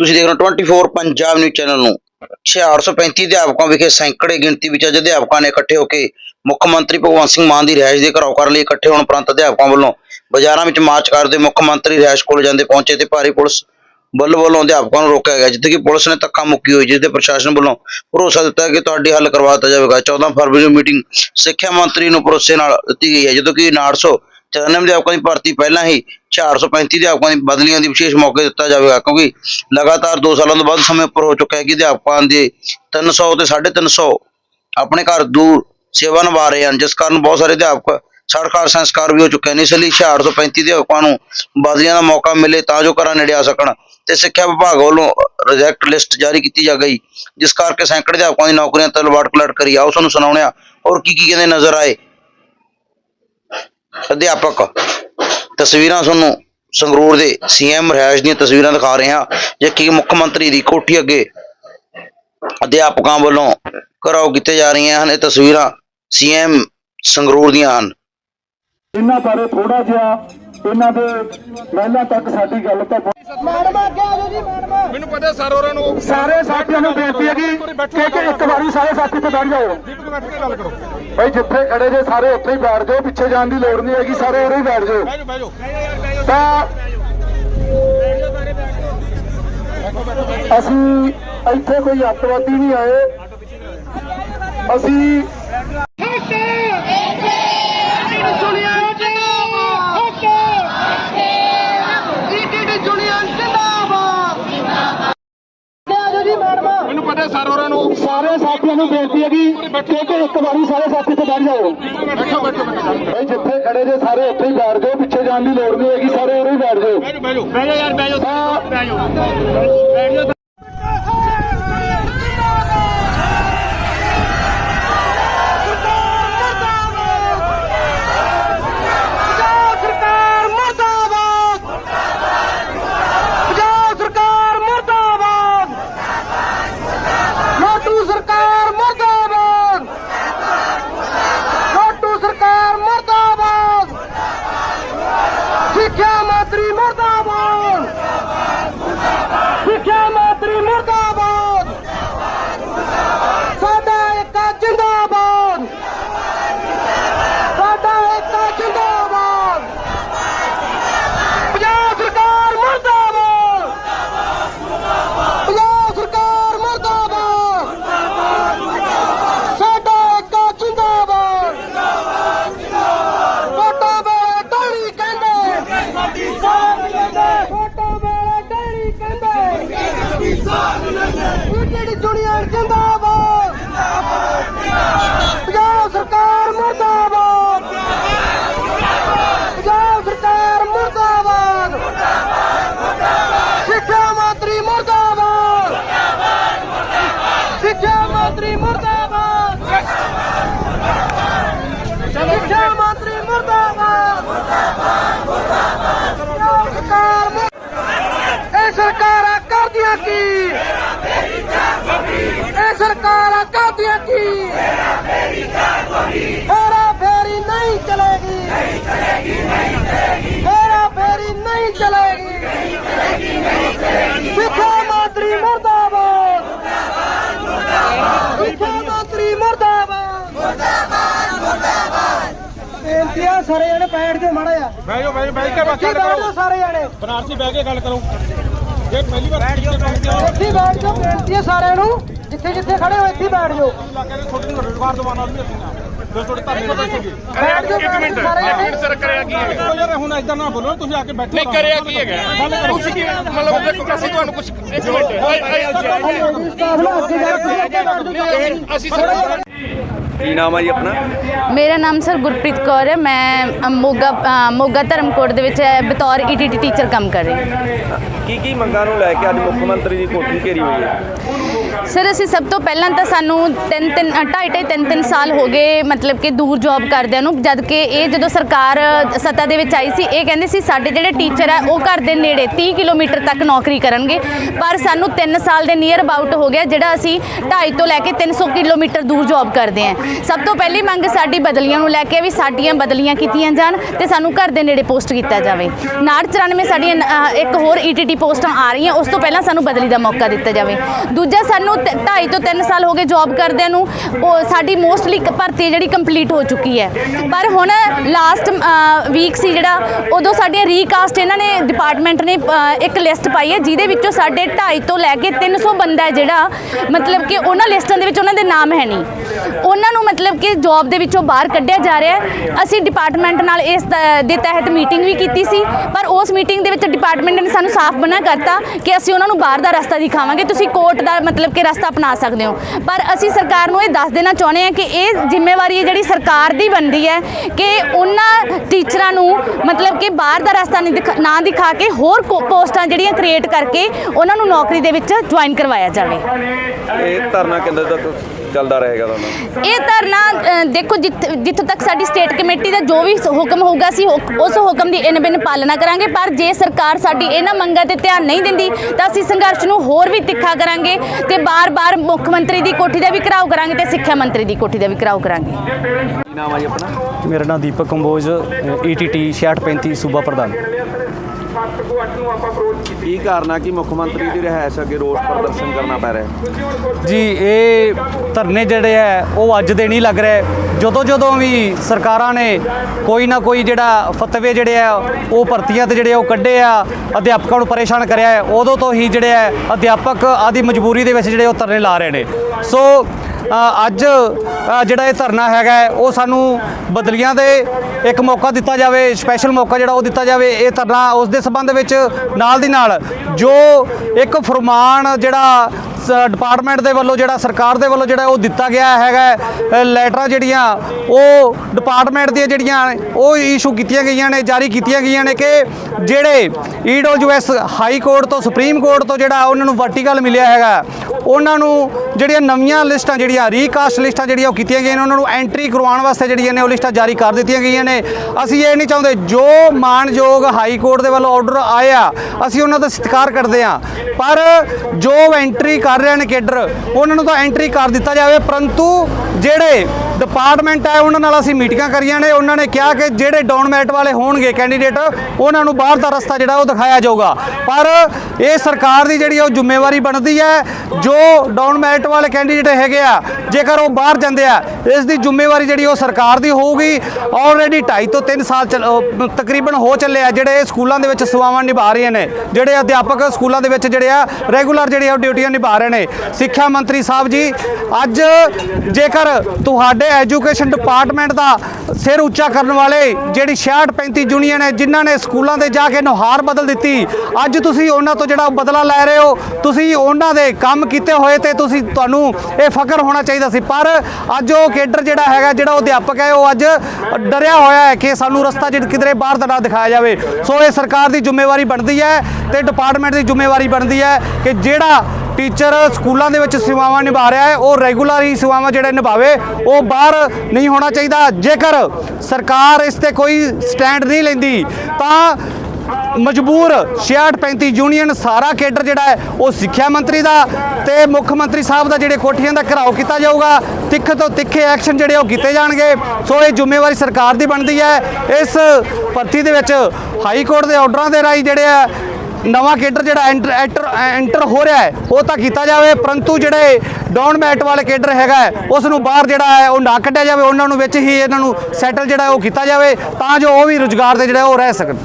ਤੁਸੀਂ ਦੇਖ ਰਹੇ ਹੋ 24 ਪੰਜਾਬ ਨਿਊਜ਼ ਚੈਨਲ ਨੂੰ। 635 ਅਧਿਆਪਕਾਂ ਵਿਖੇ ਸੈਂਕੜੇ ਗਿਣਤੀ ਵਿੱਚ ਅੱਜ ਅਧਿਆਪਕਾਂ ਨੇ ਇਕੱਠੇ ਹੋ ਕੇ ਮੁੱਖ ਮੰਤਰੀ ਭਗਵੰਤ ਸਿੰਘ ਮਾਨ ਦੀ ਰਿਹਾਇਸ਼ ਦੇ ਘਰੋਂ ਕਰਨ ਲਈ ਇਕੱਠੇ ਹੋਣ ਉਪਰੰਤ ਅਧਿਆਪਕਾਂ ਵੱਲੋਂ ਬਾਜ਼ਾਰਾਂ ਵਿੱਚ ਮਾਰਚ ਕਰਦੇ ਮੁੱਖ ਮੰਤਰੀ ਰਿਹਾਇਸ਼ ਕੋਲ ਜਾਂਦੇ ਪਹੁੰਚੇ ਤੇ ਭਾਰੀ ਪੁਲਿਸ ਵੱਲੋਂ ਵੱਲੋਂ ਅਧਿਆਪਕਾਂ ਨੂੰ ਰੋਕਿਆ ਗਿਆ, ਜਿੱਥੇ ਕਿ ਪੁਲਿਸ ਨੇ ਧੱਕਾ ਮੁੱਕੀ ਹੋਈ, ਜਿਸ ਦੇ ਪ੍ਰਸ਼ਾਸਨ ਵੱਲੋਂ ਭਰੋਸਾ ਦਿੱਤਾ ਕਿ ਤੁਹਾਡੀ ਹੱਲ ਕਰਵਾ ਦਿੱਤਾ ਜਾਵੇਗਾ। 14 ਫਰਵਰੀ ਨੂੰ ਮੀਟਿੰਗ ਸਿੱਖਿਆ ਮੰਤਰੀ ਨੂੰ ਭਰੋਸੇ ਨਾਲ ਦਿੱਤੀ ਗਈ ਹੈ, ਜਦੋਂ ਕਿ 900 94 ਅਧਿਆਪਕਾਂ ਦੀ ਭਰਤੀ ਪਹਿਲਾਂ ਹੀ 435 ਅਧਿਆਪਕਾਂ ਦੀ ਬਦਲੀਆਂ ਦੀ ਵਿਸ਼ੇਸ਼ ਮੌਕੇ ਦਿੱਤਾ ਜਾਵੇਗਾ, ਕਿਉਂਕਿ ਲਗਾਤਾਰ 2 ਸਾਲਾਂ ਤੋਂ ਵੱਧ ਸਮੇਂ ਉੱਪਰ ਹੋ ਚੁੱਕਾ ਹੈ ਕਿ ਅਧਿਆਪਕਾਂ ਦੇ 300 ਤੇ 350 ਆਪਣੇ ਘਰ ਦੂਰ ਸੇਵਾ ਨਿਭਾ ਰਹੇ ਹਨ, ਜਿਸ ਕਾਰਨ ਬਹੁਤ ਸਾਰੇ ਅਧਿਆਪਕ ਸੜਕਾਂ ਸੰਸਕਾਰ ਵੀ ਹੋ ਚੁੱਕੇ ਨੇ। ਇਸ ਲਈ 635 ਅਧਿਆਪਕਾਂ ਨੂੰ ਬਦਲੀਆਂ ਦਾ ਮੌਕਾ ਮਿਲੇ ਤਾਂ ਜੋ ਘਰਾਂ ਨੇੜੇ ਆ ਸਕਣ ਤੇ ਸਿੱਖਿਆ ਵਿਭਾਗ ਵੱਲੋਂ ਰਿਜੈਕਟ ਲਿਸਟ ਜਾਰੀ ਕੀਤੀ ਜਾ ਗਈ, ਜਿਸ ਕਰਕੇ ਸੈਂਕੜੇ ਅਧਿਆਪਕਾਂ ਦੀ ਨੌਕਰੀਆਂ ਤਲਵਾਟ ਪਲਟ ਕਰੀ। ਆਓ ਸਾਨੂੰ ਸੁਣਾਉਣੇ ਔਰ ਕੀ ਕੀ ਕਹਿੰਦੇ ਨਜ਼ਰ ਆਏ ਅਧਿਆਪਕ ਤਸਵੀਰਾਂ ਤੁਹਾਨੂੰ ਸੰਗਰੂਰ ਦੇ ਸੀਐਮ ਰਿਹਾਇਸ਼ ਦੀਆਂ ਤਸਵੀਰਾਂ ਦਿਖਾ ਰਹੇ ਹਾਂ ਜਿੱਥੇ ਕਿ ਮੁੱਖ ਮੰਤਰੀ ਦੀ ਕੋਠੀ ਅੱਗੇ ਅਧਿਆਪਕਾਂ ਵੱਲੋਂ ਘਰਾਓ ਕੀਤੇ ਜਾ ਰਹੀਆਂ ਹਨ ਇਹ ਤਸਵੀਰਾਂ ਸੀਐਮ ਸੰਗਰੂਰ ਦੀਆਂ ਹਨ। ਇਹਨਾਂ ਬਾਰੇ ਥੋੜਾ ਜਿਹਾ ਇਹਨਾਂ ਦੇ ਮਹਿਲਾਂ ਤੱਕ ਸਾਡੀ ਗੱਲ ਤਾਂ ਪਹੁੰਚ- ਮੈਡਮ ਅੱਗੇ ਆ ਜਾਓ ਜੀ ਮੈਡਮ ਮੈਨੂੰ ਪਤਾ ਸਰ ਹੋਰਾਂ ਨੂੰ ਸਾਰੇ ਸਾਥੀਆਂ ਨੂੰ ਬੇਨਤੀ ਹੈ ਕਿ ਇੱਕ ਵਾਰੀ ਸਾਰੇ ਸਾਥੀ ਤੇ ਬੈਠ ਜਾਓ। ਬੈਠ ਕੇ ਗੱਲ ਕਰੋ। ਭਾਈ ਜਿੱਥੇ ਖੜੇ ਜੇ ਸਾਰੇ ਉੱਥੇ ਹੀ ਬੈਠ ਜਾਓ ਪਿੱਛੇ ਜਾਣ ਦੀ ਲੋੜ ਨਹੀਂ ਹੈਗੀ ਸਾਰੇ ਉਰੇ ਹੀ ਬੈਠ ਜਾਓ। ਤਾਂ ਅਸੀਂ ਇੱਥੇ ਕੋਈ ਅੱਤਵਾਦੀ ਨਹੀਂ ਆਏ। ਅਸੀਂ ਮੈਨੂੰ ਪਤਾ ਸਰ ਹੋਰਾਂ ਨੂੰ ਸਾਰੇ ਸਾਥੀਆਂ ਨੂੰ ਬੇਨਤੀ ਹੈ ਕਿ ਕਿ ਕਿ ਇੱਕ ਵਾਰੀ ਸਾਰੇ ਸਾਥੀ ਤੇ ਬੈਠ ਜਾਓ। ਬੈਠੋ ਬੈਠੋ ਬੈਠੋ। ਭਾਈ ਜਿੱਥੇ ਖੜੇ ਜੇ ਸਾਰੇ ਉੱਥੇ ਹੀ ਬੈਠ ਜਾਓ ਪਿੱਛੇ ਜਾਣ ਦੀ ਲੋੜ ਨਹੀਂ ਹੈਗੀ ਸਾਰੇ ਉਰੇ ਹੀ ਬੈਠ ਜਾਓ। ਜਾਓ ਯਾਰ ਬਹਿ ਜਾਓ ਤਾਂ ਬਹਿ ਜਾਓ ਬਹਿ ਜਾਓ ਸਰਕਾਰ ਮਰਦਾਬਾਦ ਪੰਜਾਬ ਸਰਕਾਰ ਮਰਦਾਬਾਦ ਲਾਟੂ ਸਰਕਾਰ ਮਰਦਾਬਾਦ ਲਾਟੂ ਸਰਕਾਰ ਮਰਦਾਬਾਦ ਸਿੱਖਿਆ ਮੰਤਰੀ ਮਰਦਾਬਾਦ ਸਿੱਖਿਆ ਮੰਤਰੀ ਮਰਦਾਬਾਦ ਸਾਡਾ ਇੱਕ ਜਿੰਦਾਬਾਦ ਸਾਡਾ ਇੱਕ ਜਿੰਦਾਬਾਦ ਪੰਜਾਬ ਸਰਕਾਰ ਮਰਦਾਬਾਦ ਪੰਜਾਬ ਸਰਕਾਰ ਮਰਦਾਬਾਦ ਸਾਡਾ ਇੱਕ ਜਿੰਦਾਬਾਦ ਫੋਟੋ ਵੇਲੇ ਟਾਣੀ ਕਹਿੰਦੇ ਫੋਟੋ ਵੇਲੇ ਟਾਣੀ ਕਹਿੰਦੇ ਜਿਹੜੀ ਦੁਨੀਆ ਜਿੰਦਾਬਾਦ। ਪੰਜਾਬ ਸਰਕਾਰ ਮਰਦਾਬਾਦ। ਪੰਜਾਬ ਸਰਕਾਰ ਮੁਰਦਾਬਾਦ। ਸਿੱਖਿਆ ਮੰਤਰੀ ਮੁਰਦਾਬਾਦ। ਸਿੱਖਿਆ ਮੰਤਰੀ ਮੁਰਦਾਬਾਦ। ਸਿੱਖਿਆ ਮੰਤਰੀ ਮੁਰਦਾਬਾਦ ਪੰਜਾਬ ਸਰਕਾਰ ਮੁਰ- ਇਹ ਸਰਕਾਰਾਂ ਕਰਦੀਆਂ ਕੀ ਇਹ ਸਰਕਾਰਾਂ ਕਰਦੀਆਂ ਕੀ? ਹੇਰਾ ਫੇਰੀ ਨਹੀਂ ਚਲੇਗੀ ਨਹੀਂ ਚਲੇਗੀ ਨਹੀਂ ਚਲੇਗੀ। ਹੇਰਾ ਫੇਰੀ ਨਹੀਂ ਚਲੇਗੀ। ਨਹੀਂ ਚਲੇਗੀ ਨਹੀਂ ਚਲੇਗੀ ਸਿੱਖਿਆ ਮੰਤਰੀ ਮੁਰਦਾਬਾਦ। ਮੁਰਦਾਬਾਦ ਸਿੱਖਿਆ ਮੰਤਰੀ ਮੁਰਦਾਬਾਦ। ਮੁਰਦਾਬਾਦ ਮੁਰਦਾਬਾਦ ਬੇਨਤੀਆਂ ਸਾਰੇ ਜਣੇ ਬੈਠ ਜਾਓ ਮਾੜਾ ਜਿਹਾ। ਬਹਿ ਜਾਓ ਬਹਿ ਜਾਓ ਬਹਿ ਕੇ ਇੱਥੇ ਗੱਲ ਕਰੋ ਸਾਰੇ ਜਣੇ। ਬਨਾਰਸੀ ਬਹਿ ਕੇ ਗੱਲ ਕਰੋ। ਜੇ ਪਹਿਲੀ ਵਾਰ ਬੈਠ ਜਾਓ ਇੱਥੇ ਹੀ ਬੈਠ ਜਾਓ ਬੇਨਤੀ ਹੈ ਸਾਰਿਆਂ ਨੂੰ ਜਿੱਥੇ ਜਿੱਥੇ ਖੜੇ ਹੋ ਇੱਥੇ ਹੀ ਬੈਠ ਜਾਓ। ਇਲਾਕੇ ਦੇ ਛੋਟੇ ਨੂੰ ਰੋਜ਼ਗਾਰ ਦਵਾਉਣ ਨਾਲ ਵੀ ਅਸੀਂ ਆ ਜੋ ਤੁਹਾਡੇ ਧਰਨੇ ਬੈਠੋਗੇ ਬੈਠ ਜਾਓ ਇੱਕ ਮਿੰਟ ਇੱਕ ਮਿੰਟ ਸਰ ਕਰਿਆ ਕੀ ਹੈਗਾ? ਯਾਰ ਹੁਣ ਇਦਾਂ ਨਾ ਬੋਲੋ ਤੁਸੀਂ ਆ ਕੇ ਬੈਠੋ ਨਹੀਂ ਕਰਿਆ ਕੀ ਹੈਗਾ? ਤੁਸੀਂ ਕੀ ਮਤਲਬ ਦੇਖੋ ਅਸੀਂ ਤੁਹਾਨੂੰ ਕੁਝ ਇੱਕ ਮਿੰਟ। ਬੈਠ ਜਾਓ ਅਸੀਂ ਸਰ ਕੀ ਨਾਮ ਹੈ ਜੀ ਆਪਣਾ? ਮੇਰਾ ਨਾਮ ਸਰ ਗੁਰਪ੍ਰੀਤ ਕੌਰ ਹੈ। ਮੈਂ ਅ, ਮੋਗਾ ਅ, ਮੋਗਾ ਧਰਮਕੋਟ ਦੇ ਵਿੱਚ ਬਤੌਰ ਈਟੀਟੀ ਟੀਚਰ ਕੰਮ ਕਰ ਰਹੀ ਹਾਂ। ਕੀ ਕੀ ਮੰਗਾਂ ਨੂੰ ਲੈ ਕੇ ਅੱਜ ਮੁੱਖ ਮੰਤਰੀ ਦੀ ਕੋਠੀ ਘੇਰੀ ਹੋਈ ਹੈ? ਸਰ ਅਸੀਂ ਸਭ ਤੋਂ ਪਹਿਲਾਂ ਤਾਂ ਸਾਨੂੰ ਤਿੰਨ ਤਿੰਨ ਢਾਈ ਢਾਈ ਤਿੰਨ ਤਿੰਨ ਸਾਲ ਹੋ ਗਏ ਮਤਲਬ ਕਿ ਦੂਰ ਜੌਬ ਕਰਦਿਆਂ ਨੂੰ ਜਦ ਕਿ ਇਹ ਜਦੋਂ ਸਰਕਾਰ ਅ, ਸੱਤਾ ਦੇ ਵਿੱਚ ਆਈ ਸੀ ਇਹ ਕਹਿੰਦੇ ਸੀ ਸਾਡੇ ਜਿਹੜੇ ਟੀਚਰ ਆ ਉਹ ਘਰ ਦੇ ਨੇੜੇ 30 ਕਿਲੋਮੀਟਰ ਤੱਕ ਨੌਕਰੀ ਕਰਨਗੇ। ਪਰ ਸਾਨੂੰ 3 ਸਾਲ ਦੇ ਨੀਅਰ ਅਬਾਊਟ ਹੋ ਗਿਆ ਜਿਹੜਾ ਅਸੀਂ 2.5 ਤੋਂ ਲੈ ਕੇ 300 ਕਿਲੋਮੀਟਰ ਦੂਰ ਜੌਬ ਕਰਦੇ ਹਾਂ। ਸਭ ਤੋਂ ਪਹਿਲੀ ਮੰਗ ਸਾਡੀ ਬਦਲੀਆਂ ਨੂੰ ਲੈ ਕੇ ਵੀ ਸਾਡੀਆਂ ਬਦਲੀਆਂ ਕੀਤੀਆਂ ਜਾਣ ਤੇ ਸਾਨੂੰ ਘਰ ਦੇ ਨੇੜੇ ਪੋਸਟ ਕੀਤਾ ਜਾਵੇ। 994 ਸਾਡੀਆਂ ਇੱਕ ਹੋਰ ਈਟੀਟੀ ਪੋਸਟਾਂ ਆ ਰਹੀਆਂ ਉਸ ਤੋਂ ਪਹਿਲਾਂ ਸਾਨੂੰ ਬਦਲੀ ਦਾ ਮੌਕਾ ਦਿੱਤਾ ਜਾਵੇ। ਦੂਜਾ ਸਾਨੂੰ ਢਾਈ ਤੋਂ 3 ਸਾਲ ਹੋ ਗਏ ਜੌਬ ਕਰਦਿਆਂ ਨੂੰ, ਉਹ ਸਾਡੀ ਮੋਸਟਲੀ ਭਰਤੀ ਜਿਹੜੀ ਕੰਪਲੀਟ ਹੋ ਚੁੱਕੀ ਹੈ। ਪਰ ਹੁਣ ਲਾਸਟ ਵੀਕ ਸੀ ਜਿਹੜਾ, ਉਦੋਂ ਸਾਡੇ ਰੀਕਾਸਟ ਇਹਨਾਂ ਨੇ ਡਿਪਾਰਟਮੈਂਟ ਨੇ ਇੱਕ ਲਿਸਟ ਪਾਈ ਹੈ, ਜਿਹਦੇ ਵਿੱਚੋਂ ਸਾਡੇ 2.5 ਤੋਂ ਲੈ ਕੇ 300 ਬੰਦਾ ਹੈ ਜਿਹੜਾ, ਮਤਲਬ ਕਿ ਉਹਨਾਂ ਲਿਸਟਾਂ ਦੇ ਵਿੱਚ ਉਹਨਾਂ ਦੇ ਨਾਮ ਹੈ ਨਹੀਂ। ਉਹਨਾਂ ਨੂੰ ਮਤਲਬ ਕਿ ਜੌਬ ਦੇ ਵਿੱਚੋਂ ਬਾਹਰ ਕੱਢਿਆ ਜਾ ਰਿਹਾ ਹੈ। ਅਸੀਂ ਡਿਪਾਰਟਮੈਂਟ ਨਾਲ ਇਸ ਤ- ਦੇ ਤਹਿਤ ਮੀਟਿੰਗ ਵੀ ਕੀਤੀ ਸੀ, ਪਰ ਉਸ ਮੀਟਿੰਗ ਦੇ ਵਿੱਚ ਡਿਪਾਰਟਮੈਂਟ ਨੇ ਸਾਨੂੰ ਸਾਫ਼ ਬਣਾ ਕਰਤਾ ਕਿ ਅਸੀਂ ਉਹਨਾਂ ਨੂੰ ਬਾਹਰ ਦਾ ਰਸਤਾ ਦਿਖਾਵਾਂਗੇ। ਤੁਸੀਂ ਕੋਰਟ ਦਾ ਮਤਲਬ ਕਿ ਰਸਤਾ ਅਪਣਾ ਸਕਦੇ ਹੋ। ਪਰ ਅਸੀਂ ਸਰਕਾਰ ਨੂੰ ਇਹ ਦੱਸ ਦੇਣਾ ਚਾਹੁੰਦੇ ਹਾਂ ਕਿ ਇਹ ਜ਼ਿੰਮੇਵਾਰੀ ਹੈ ਜਿਹੜੀ ਸਰਕਾਰ ਦੀ ਬਣਦੀ ਹੈ ਕਿ ਉਹਨਾਂ ਟੀਚਰਾਂ ਨੂੰ ਮਤਲਬ ਕਿ ਬਾਹਰ ਦਾ ਰਸਤਾ ਨਹੀਂ ਨਾ ਦਿਖਾ ਕੇ ਹੋਰ ਪੋਸਟਾਂ ਜਿਹੜੀਆਂ ਕ੍ਰੀਏਟ ਕਰਕੇ ਉਹਨਾਂ ਨੂੰ ਨੌਕਰੀ ਦੇ ਵਿੱਚ ਜੁਆਇਨ ਕਰਵਾਇਆ ਜਾਵੇ। ਇਹ ਧਰਨਾ ਕਿੰਨੇ ਤੱਕ ਚੱਲਦਾ ਰਹੇਗਾ ਤੁਹਾਨੂੰ। ਇਹ ਧਰਨਾ ਅ, ਦੇਖੋ ਜਿੱਥ ਜਿੱਥੋਂ ਤੱਕ ਸਾਡੀ ਸਟੇਟ ਕਮੇਟੀ ਦਾ ਜੋ ਵੀ ਸ- ਹੁਕਮ ਹੋਊਗਾ ਅਸੀਂ ਹੁਕ- ਉਸ ਹੁਕਮ ਦੀ ਇਨ ਬਿਨ ਪਾਲਣਾ ਕਰਾਂਗੇ। ਪਰ ਜੇ ਸਰਕਾਰ ਸਾਡੀ ਇਹਨਾਂ ਮੰਗਾਂ ਤੇ ਧਿਆਨ ਨਹੀਂ ਦਿੰਦੀ ਤਾਂ ਅਸੀਂ ਸੰਘਰਸ਼ ਨੂੰ ਹੋਰ ਵੀ ਤਿੱਖਾ ਕਰਾਂਗੇ ਤੇ ਬਾਰ-ਬਾਰ ਮੁੱਖ ਮੰਤਰੀ ਦੀ ਕੋਠੀ ਦਾ ਵੀ ਘਿਰਾਓ ਕਰਾਂਗੇ ਤੇ ਸਿੱਖਿਆ ਮੰਤਰੀ ਦੀ ਕੋਠੀ ਦਾ ਵੀ ਘਿਰਾਓ ਕਰਾਂਗੇ। ਕੀ ਨਾਮ ਆ ਜੀ ਆਪਣਾ? ਮੇਰਾ ਨਾਮ ਦੀਪਕ ਕੰਬੋਜ ਈਟੀਟੀ 6635 ਸੂਬਾ ਪ੍ਰਧਾਨ। ਕੀ ਕਾਰਨ ਆ ਕਿ ਮੁੱਖ ਮੰਤਰੀ ਦੀ ਰਿਹਾਇਸ਼ ਅੱਗੇ ਰੋਸ ਪ੍ਰਦਰਸ਼ਨ ਕਰਨਾ ਪੈ ਰਿਹਾ ਹੈ? ਜੀ, ਇਹ ਧਰਨੇ ਜਿਹੜੇ ਹੈ, ਉਹ ਅੱਜ ਦੇ ਨਹੀਂ ਲੱਗ ਰਹੇ। ਜਦੋਂ ਜਦੋਂ ਵੀ ਸਰਕਾਰਾਂ ਨੇ ਕੋਈ ਨਾ ਕੋਈ ਜਿਹੜਾ ਫਤਵੇ ਜਿਹੜੇ ਆ, ਉਹ ਭਰਤੀਆਂ ਤੇ ਜਿਹੜੇ ਉਹ ਕੱਢੇ ਆ, ਅਧਿਆਪਕਾਂ ਨੂੰ ਪਰੇਸ਼ਾਨ ਕਰਿਆ ਹੈ, ਉਦੋਂ ਤੋਂ ਹੀ ਜਿਹੜੇ ਆ, ਅਧਿਆਪਕ ਆਦੀ ਮਜਬੂਰੀ ਦੇ ਵਿੱਚ ਜਿਹੜੇ ਉਹ ਧਰਨੇ ਲਾ ਰਹੇ ਨੇ। ਸੋ ਅੱਜ ਜਿਹੜਾ ਇਹ ਧਰਨਾ ਹੈਗਾ ਉਹ ਸਾਨੂੰ ਬਦਲੀਆਂ ਦੇ ਇੱਕ ਮੌਕਾ ਦਿੱਤਾ ਜਾਵੇ ਸਪੈਸ਼ਲ ਮੌਕਾ ਜਿਹੜਾ ਉਹ ਦਿੱਤਾ ਜਾਵੇ, ਇਹ ਧਰਨਾ ਉਸ ਦੇ ਸੰਬੰਧ ਵਿੱਚ ਨਾਲ ਦੀ ਨਾਲ ਜੋ ਇੱਕ ਫਰਮਾਨ ਜਿਹੜਾ ਸ- ਡਿਪਾਰਟਮੈਂਟ ਦੇ ਵੱਲੋਂ ਜਿਹੜਾ, ਸਰਕਾਰ ਦੇ ਵੱਲੋਂ ਜਿਹੜਾ ਉਹ ਦਿੱਤਾ ਗਿਆ ਹੈਗਾ ਲੈਟਰਾਂ ਜਿਹੜੀਆਂ, ਉਹ ਡਿਪਾਰਟਮੈਂਟ ਦੀਆਂ ਜਿਹੜੀਆਂ, ਉਹ ਇਸ਼ੂ ਕੀਤੀਆਂ ਗਈਆਂ ਨੇ, ਜਾਰੀ ਕੀਤੀਆਂ ਗਈਆਂ ਨੇ ਕਿ ਜਿਹੜੇ ਈਡਬਲਯੂਐਸ ਹਾਈ ਕੋਰਟ ਤੋਂ ਸੁਪਰੀਮ ਕੋਰਟ ਤੋਂ ਜਿਹੜਾ ਉਹਨਾਂ ਨੂੰ ਵਰਟੀਕਲ ਮਿਲਿਆ ਹੈਗਾ ਉਹਨਾਂ ਨੂੰ ਜਿਹੜੀਆਂ ਨਵੀਆਂ ਲਿਸਟਾਂ, ਜਿਹੜੀਆਂ ਰੀਕਾਸਟ ਲਿਸਟਾਂ ਜਿਹੜੀਆਂ ਉਹ ਕੀਤੀਆਂ ਗਈਆਂ ਨੇ, ਉਹਨਾਂ ਨੂੰ ਐਂਟਰੀ ਕਰਵਾਉਣ ਵਾਸਤੇ ਜਿਹੜੀਆਂ ਨੇ ਉਹ ਲਿਸਟਾਂ ਜਾਰੀ ਕਰ ਦਿੱਤੀਆਂ ਗਈਆਂ ਨੇ। ਅਸੀਂ ਇਹ ਨਹੀਂ ਚਾਹੁੰਦੇ, ਜੋ ਮਾਨਯੋਗ ਹਾਈ ਕੋਰਟ ਦੇ ਵੱਲੋਂ ਆਰਡਰ ਆਇਆ, ਅਸੀਂ ਉਹਨਾਂ ਦਾ ਸਤਿਕਾਰ ਕਰਦੇ ਹਾਂ। ਪਰ ਜੋ ਐਂਟਰੀ ਕਰ ਰਹੇ ਨੇ ਕੇਡਰ, ਉਹਨਾਂ ਨੂੰ ਤਾਂ ਐਂਟਰੀ ਕਰ ਦਿੱਤਾ ਜਾਵੇ, ਪਰੰਤੂ ਜਿਹੜੇ ਡਿਪਾਰਟਮੈਂਟ ਹੈ, ਉਹਨਾਂ ਨਾਲ ਅਸੀਂ ਮੀਟਿੰਗਾਂ ਕਰੀਆਂ ਨੇ। ਉਹਨਾਂ ਨੇ ਕਿਹਾ ਕਿ ਜਿਹੜੇ ਡਾਊਨ ਮੈਰਿਟ ਵਾਲੇ ਹੋਣਗੇ ਕੈਂਡੀਡੇਟ ਉਹਨਾਂ ਨੂੰ ਬਾਹਰ ਦਾ ਰਸਤਾ ਜਿਹੜਾ ਉਹ ਦਿਖਾਇਆ ਜਾਊਗਾ। ਪਰ ਇਹ ਸਰਕਾਰ ਦੀ ਜਿਹੜੀ ਉਹ ਜ਼ਿੰਮੇਵਾਰੀ ਬਣਦੀ ਹੈ, ਜੋ ਡਾਊਨ ਮੈਰਿਟ ਵਾਲੇ ਕੈਂਡੀਡੇਟ ਹੈਗੇ ਆ, ਜੇਕਰ ਉਹ ਬਾਹਰ ਜਾਂਦੇ ਆ, ਇਸ ਦੀ ਜ਼ਿੰਮੇਵਾਰੀ ਜਿਹੜੀ ਉਹ ਸਰਕਾਰ ਦੀ ਹੋਊਗੀ। ਆਲਰੇਡੀ 2.5 ਤੋਂ 3 ਸਾਲ ਚੱਲ- ਤਕਰੀਬਨ ਹੋ ਚੱਲੇ ਆ, ਜਿਹੜੇ ਸਕੂਲਾਂ ਦੇ ਵਿੱਚ ਸੇਵਾਵਾਂ ਨਿਭਾ ਰਹੇ ਨੇ। ਜਿਹੜੇ ਅਧਿਆਪਕ ਸਕੂਲਾਂ ਦੇ ਵਿੱਚ ਜਿਹੜੇ ਆ ਰੈਗੂਲਰ ਜਿਹੜੇ ਆ ਉਹ ਡਿਊਟੀਆਂ ਨਿਭਾ ਰਹੇ ਨੇ। ਸਿੱਖਿਆ ਮੰਤਰੀ ਸਾਹਿਬ ਜੀ, ਅੱਜ ਜੇਕਰ ਤੁਹਾਡੇ ਐਜੂਕੇਸ਼ਨ ਡਿਪਾਰਟਮੈਂਟ ਦਾ ਸਿਰ ਉੱਚਾ ਕਰਨ ਵਾਲੇ ਜਿਹੜੀ 66 35 ਯੂਨੀਅਨ ਹੈ ਜਿਨ੍ਹਾਂ ਨੇ ਸਕੂਲਾਂ ਦੇ ਜਾ ਕੇ ਨੁਹਾਰ ਬਦਲ ਦਿੱਤੀ। ਅੱਜ ਤੁਸੀਂ ਉਹਨਾਂ ਤੋਂ ਜਿਹੜਾ ਬਦਲਾ ਲੈ ਰਹੇ ਹੋ, ਤੁਸੀਂ ਉਹਨਾਂ ਦੇ ਕੰਮ ਕੀਤੇ ਹੋਏ ਤੇ ਤੁਸੀਂ ਤੁਹਾਨੂੰ ਇਹ ਫਖਰ ਹੋਣਾ ਚਾਹੀਦਾ ਸੀ। ਪਰ ਅੱਜ ਉਹ ਕੇਡਰ ਜਿਹੜਾ ਹੈਗਾ, ਜਿਹੜਾ ਉਹ ਅਧਿਆਪਕ ਹੈ, ਉਹ ਅੱਜ ਡਰਿਆ ਹੋਇਆ ਹੈ ਕਿ ਸਾਨੂੰ ਰਸਤਾ ਜਿਹੜਾ ਕਿਧਰੇ ਬਾਹਰ ਦਾ ਨਾ ਦਿਖਾਇਆ ਜਾਵੇ। ਸੋ ਇਹ ਸਰਕਾਰ ਦੀ ਜ਼ਿੰਮੇਵਾਰੀ ਬਣਦੀ ਹੈ ਤੇ ਡਿਪਾਰਟਮੈਂਟ ਦੀ ਜ਼ਿੰਮੇਵਾਰੀ ਬਣਦੀ ਹੈ ਕਿ ਜਿਹੜਾ ਟੀਚਰ ਸਕੂਲਾਂ ਦੇ ਵਿੱਚ ਸੇਵਾਵਾਂ ਨਿਭਾ ਰਿਹਾ ਹੈ, ਉਹ ਰੈਗੂਲਰ ਹੀ ਸੇਵਾਵਾਂ ਜਿਹੜੇ ਨਿਭਾਵੇ, ਉਹ ਬਾਹਰ ਨਹੀਂ ਹੋਣਾ ਚਾਹੀਦਾ। ਜੇਕਰ ਸਰਕਾਰ ਇਸ ਤੇ ਕੋਈ ਸਟੈਂਡ ਨਹੀਂ ਲੈਂਦੀ, ਤਾਂ ਮਜਬੂਰ 66 ਯੂਨੀਅਨ ਸਾਰਾ ਕੇਡਰ ਜਿਹੜਾ ਹੈ, ਉਹ ਸਿੱਖਿਆ ਮੰਤਰੀ ਦਾ ਤੇ ਮੁੱਖ ਮੰਤਰੀ ਸਾਹਿਬ ਦਾ ਜਿਹੜੇ ਕੋਠੀਆਂ ਦਾ ਘਿਰਾਓ ਕੀਤਾ ਜਾਊਗਾ, ਤਿੱਖ ਤੋਂ ਤਿੱਖੇ ਐਕਸ਼ਨ ਜਿਹੜੇ ਉਹ ਕੀਤੇ ਜਾਣਗੇ। ਸੋ ਇਹ ਜ਼ਿੰਮੇਵਾਰੀ ਸਰਕਾਰ ਦੀ ਬਣਦੀ ਹੈ। ਇਸ ਭਰਤੀ ਦੇ ਵਿੱਚ ਹਾਈ ਕੋਰਟ ਦੇ ਆਰਡਰਾਂ ਦੇ ਰਾਹੀਂ ਜਿਹੜੇ ਆ ਨਵਾਂ ਕੇਡਰ ਜਿਹੜਾ ਐਂਟਰ ਐਂਟਰ ਐਂਟਰ ਹੋ ਰਿਹਾ ਹੈ ਉਹ ਤਾਂ ਕੀਤਾ ਜਾਵੇ ਪਰੰਤੂ ਜਿਹੜੇ ਡਾਊਨ ਮੈਟ ਵਾਲੇ ਕੇਡਰ ਹੈਗਾ ਹੈ, ਉਸ ਨੂੰ ਬਾਹਰ ਜਿਹੜਾ ਹੈ ਉਹ ਨਾ ਕੱਢਿਆ ਜਾਵੇ ਉਹਨਾਂ ਨੂੰ ਵਿੱਚ ਹੀ ਇਹਨਾਂ ਨੂੰ ਸੈਟਲ ਜਿਹੜਾ ਉਹ ਕੀਤਾ ਜਾਵੇ ਤਾਂ ਜੋ ਉਹ ਵੀ ਰੁਜ਼ਗਾਰ ਦੇ ਜਿਹੜਾ ਉਹ ਰਹਿ ਸਕਣ।